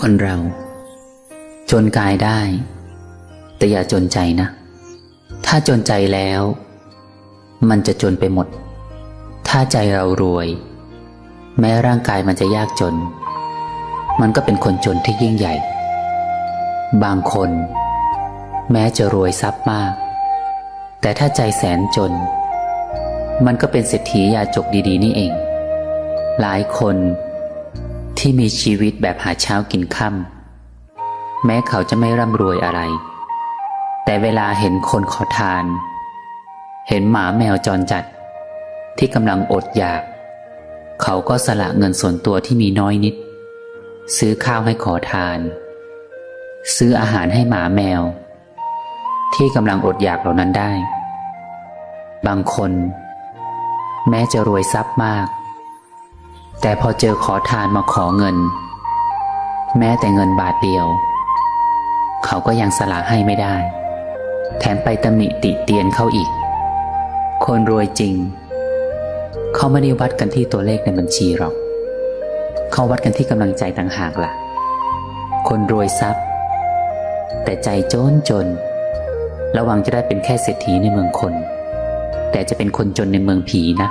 คนเรา จนกายได้ แต่อย่าจนใจนะ ถ้าจนใจแล้ว มันจะจนไปหมด ถ้าใจเรารวย แม้ร่างกายมันจะยากจน มันก็เป็นคนจนที่ยิ่งใหญ่ บางคน แม้จะรวยทรัพย์มาก แต่ถ้าใจแสนจน มันก็เป็นเศรษฐียาจกดี ๆ นี่เอง หลายคน ที่มีชีวิตแบบหาเช้ากินค่ำแม้เขาจะไม่ร่ำรวยอะไร แต่เวลาเห็นคนขอทาน เห็นหมาแมวจรจัด ที่กำลังอดอยาก เขาก็สละเงินส่วนตัวที่มีน้อยนิด ซื้อข้าวให้ขอทาน ซื้ออาหารให้หมาแมว ที่กำลังอดอยากเหล่านั้นได้ บางคน แม้จะรวยทรัพย์มาก แต่พอเจอขอทานมาขอเงิน แม้แต่เงินบาทเดียว เขาก็ยังสละให้ไม่ได้ แถมไปตำหนิติเตียนเขาอีก คนรวยจริง เขาไม่ได้วัดกันที่ตัวเลขในบัญชีหรอก เขาวัดกันที่กำลังใจต่างหากล่ะ คนรวยทรัพย์ แต่ใจจนจน ระวังจะได้เป็นแค่เศรษฐีในเมืองคน แต่จะเป็นคนจนในเมืองผีนะ